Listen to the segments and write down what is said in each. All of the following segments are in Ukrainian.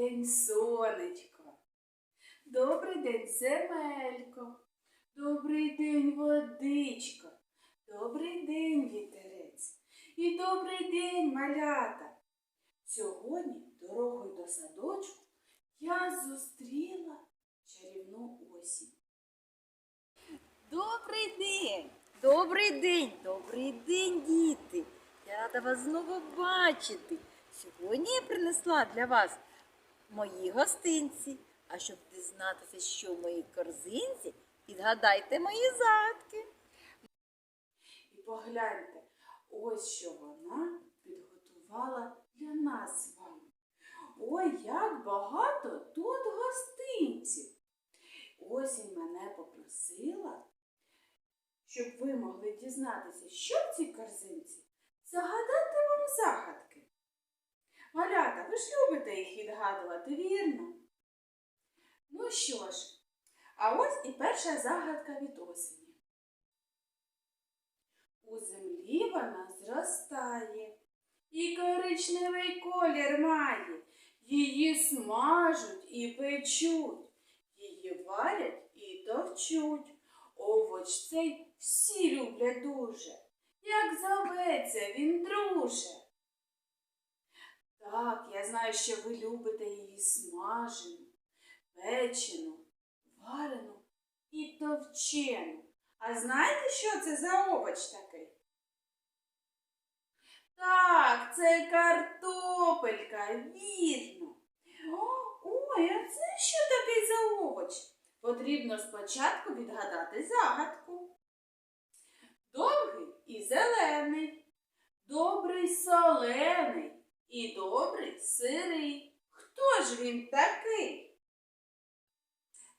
день, сонечко. Добрий день, земелько. Добрий день, водичко. Добрий день, вітерець. І добрий день, малята. Сьогодні дорогою до садочку я зустріла чарівну осінь. Добрий день! Добрий день! Добрий день, діти! Я рада вас знову бачити. Сьогодні я принесла для вас мої гостинці. А щоб дізнатися, що в моїй корзинці, підгадайте мої загадки. І погляньте, ось що вона підготувала для нас з вами. Ой, як багато тут гостинців. Осінь мене попросила, щоб ви могли дізнатися, що в цій корзинці, загадати вам загадки. Малята, ви ж любите їх відгадувати, вірно? Ну що ж, а ось і перша загадка від осені. У землі вона зростає і коричневий колір має. Її смажуть і печуть, її варять і товчуть. Овоч цей всі люблять дуже, як зоветься він друже. Так, я знаю, що ви любите її смажену, печену, варену і товчену. А знаєте, що це за овоч такий? Так, це картопелька, вірно. Ой, а це що такий за овоч? Потрібно спочатку відгадати загадку. Довгий і зелений, добрий солений і добрий сирий. Хто ж він такий?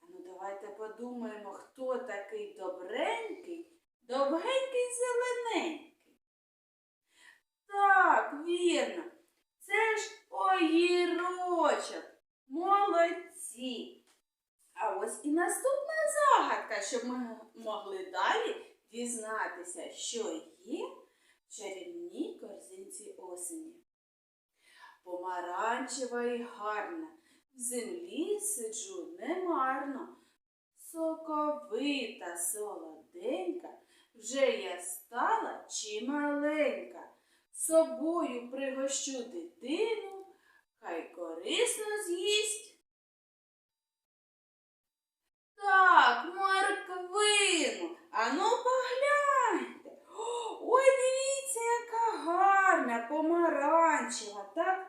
Ну, давайте подумаємо, хто такий добренький, довгенький зелененький. Так, вірно. Це ж огірочок. Молодці. А ось і наступна загадка, щоб ми могли далі дізнатися, що є в чарівній корзинці осені. Помаранчева і гарна, в землі сиджу немарно. Соковита, солоденька, вже я стала чималенька. Собою пригощу дитину, хай корисно з'їсть. Так, морквину, ану погляньте. О, Ой, дивіться, яка гарна, помаранчева, так?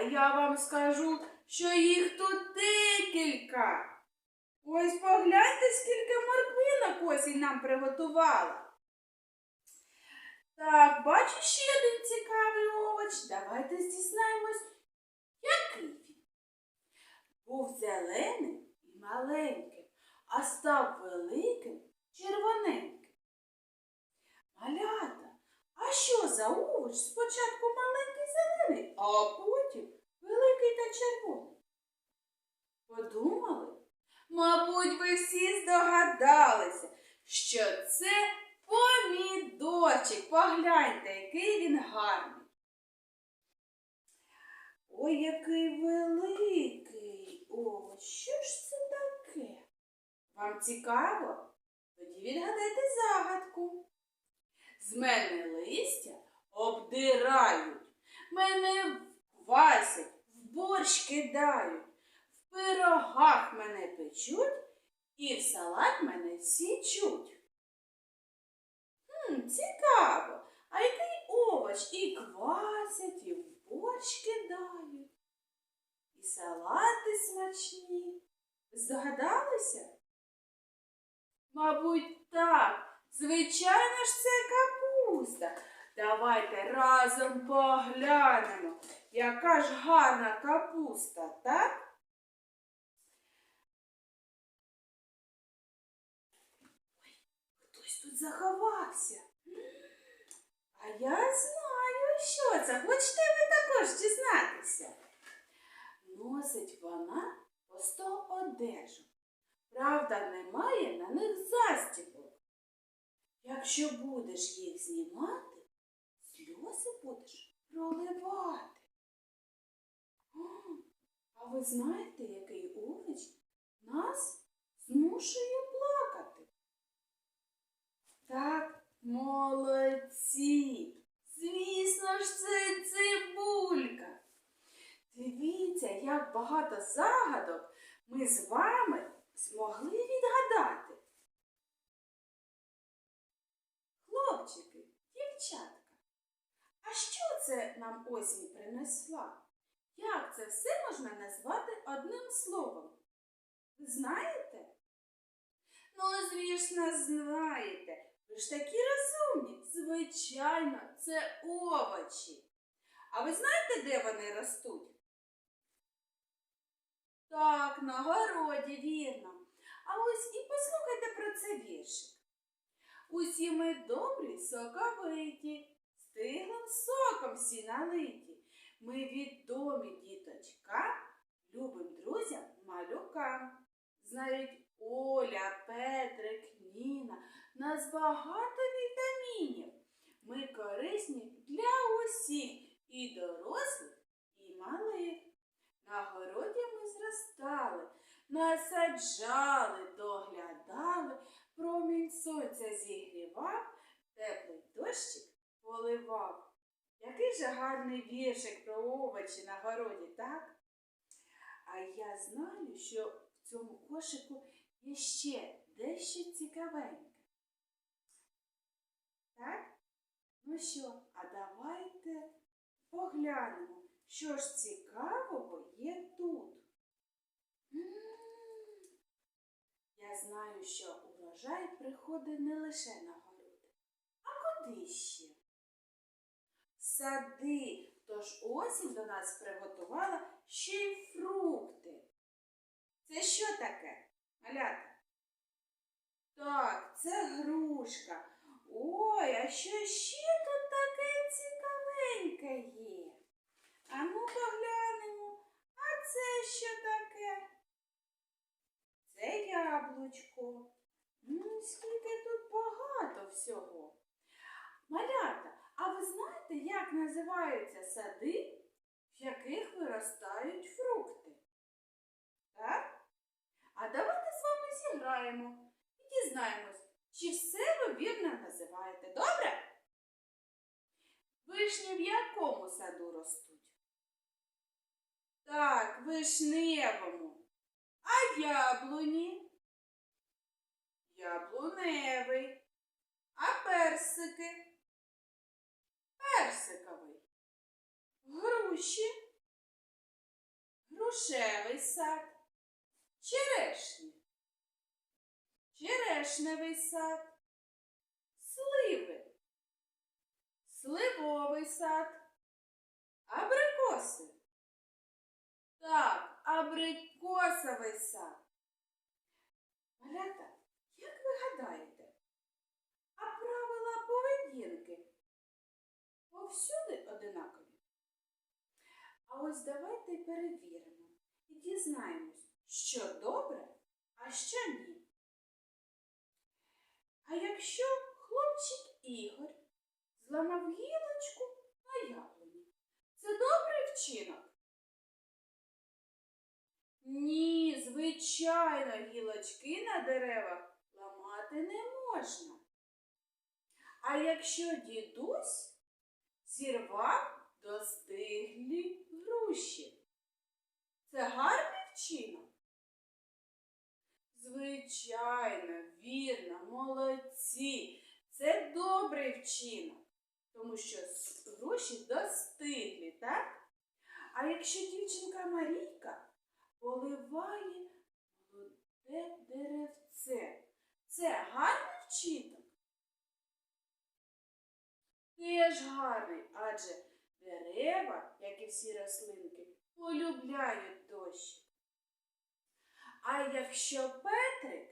А я вам скажу, що їх тут декілька. Ось погляньте, скільки морквинок осінь нам приготувала. Так, бачу ще один цікавий овоч. Давайте дізнаємось, який він. Був зеленим і маленьким, а став великим червоненьким. Малята, а що за овоч спочатку маленький зелений, а потім великий та червоний? Подумали? Мабуть, ви всі здогадалися, що це помідорчик. Погляньте, який він гарний. Ой, який великий. О, що ж це таке? Вам цікаво? Тоді відгадайте загадку. З мене листя обдирають, мене квасять, в борщ кидають, в пирогах мене печуть і в салат мене січуть. Хм, цікаво. А який овоч і квасять, і в борщ кидають, і салати смачні. Здогадалися? Мабуть, так. Звичайно ж, це капуста. Давайте разом поглянемо, яка ж гарна капуста, так? Ой, Хтось тут заховався. А я знаю, що це. Хочете ви також дізнатися? Носить вона посто одежу. Правда, немає на них застібок. Якщо будеш їх знімати, сльози будеш проливати. А ви знаєте, який овоч нас змушує плакати? Так, молодці! Звісно ж, це цибулька. Дивіться, як багато загадок ми з вами змогли відгадати. Дівчатка, а що це нам осінь принесла? Як це все можна назвати одним словом? Знаєте? Ну, звісно, знаєте. Ви ж такі розумні. Звичайно, це овочі. А ви знаєте, де вони ростуть? Так, на городі, вірно. А ось і послухайте про це віршик. Усі ми добрі, соковиті, стиглим соком всі налиті. Ми відомі діточка, любим друзям малюкам. Знають Оля, Петрик, Ніна, нас багато вітамінів. Ми корисні для усіх, і дорослих, і малих. На городі ми зростали, насаджали, доглядали, промінь сонця зігрівав, теплий дощик поливав. Який же гарний віршик про овочі на городі, так? А я знаю, що в цьому кошику є ще дещо цікавеньке. Так? Ну що, а давайте поглянемо, що ж цікавого є тут. Я знаю, що урожай приходить не лише на городи, а куди ще? Сади, тож осінь до нас приготувала ще й фрукти. Це що таке, малята? Так, це грушка. Ой, а що ще тут таке цікавеньке є? А ну поглянемо. А це що таке? Це яблучко. Ну, скільки тут багато всього. Малята, а ви знаєте, як називаються сади, в яких виростають фрукти? Так? А давайте з вами зіграємо і дізнаємось, чи все ви вірно називаєте. Добре? Вишні в якому саду ростуть? Так, вишневому. А яблуні? Яблуневий. Персики? Персиковий. Груші? Грушевий сад. Черешні. Черешневий сад. Сливи. Сливовий сад. Абрикоси. Так, абрикосовий сад. Малята, як ви гадаєте, повсюди одинакові? А ось давайте перевіримо і дізнаємось, що добре, а що ні. А якщо хлопчик Ігор зламав гілочку на яблуні, це добрий вчинок? Ні, звичайно, гілочки на деревах ламати не можна. А якщо дідусь зірвав достиглі груші, це гарний вчинок? Звичайно, вірно, молодці. Це добрий вчинок, тому що груші достиглі, так? А якщо дівчинка Марійка поливає молоде деревце, це гарний вчинок? Теж гарний, адже дерева, як і всі рослинки, полюбляють дощ. А якщо Петрик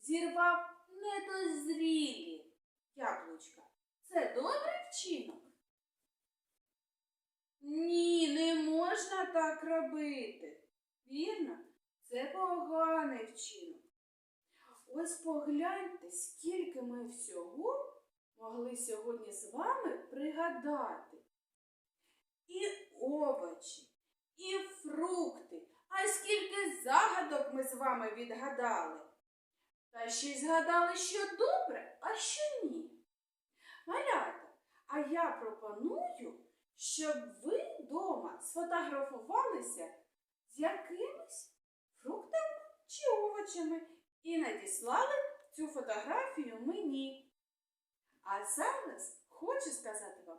зірвав недозрілі яблучка, це добрий вчинок? Ні, не можна так робити. Вірно, це поганий вчинок. Ось погляньте, скільки ми всього могли сьогодні з вами пригадати. І овочі, і фрукти, А скільки загадок ми з вами відгадали. Та ще й згадали, що добре, а що ні. Малята, а я пропоную, щоб ви вдома сфотографувалися з якимись фруктами чи овочами і надіслали цю фотографію мені. А зараз хочу сказати вам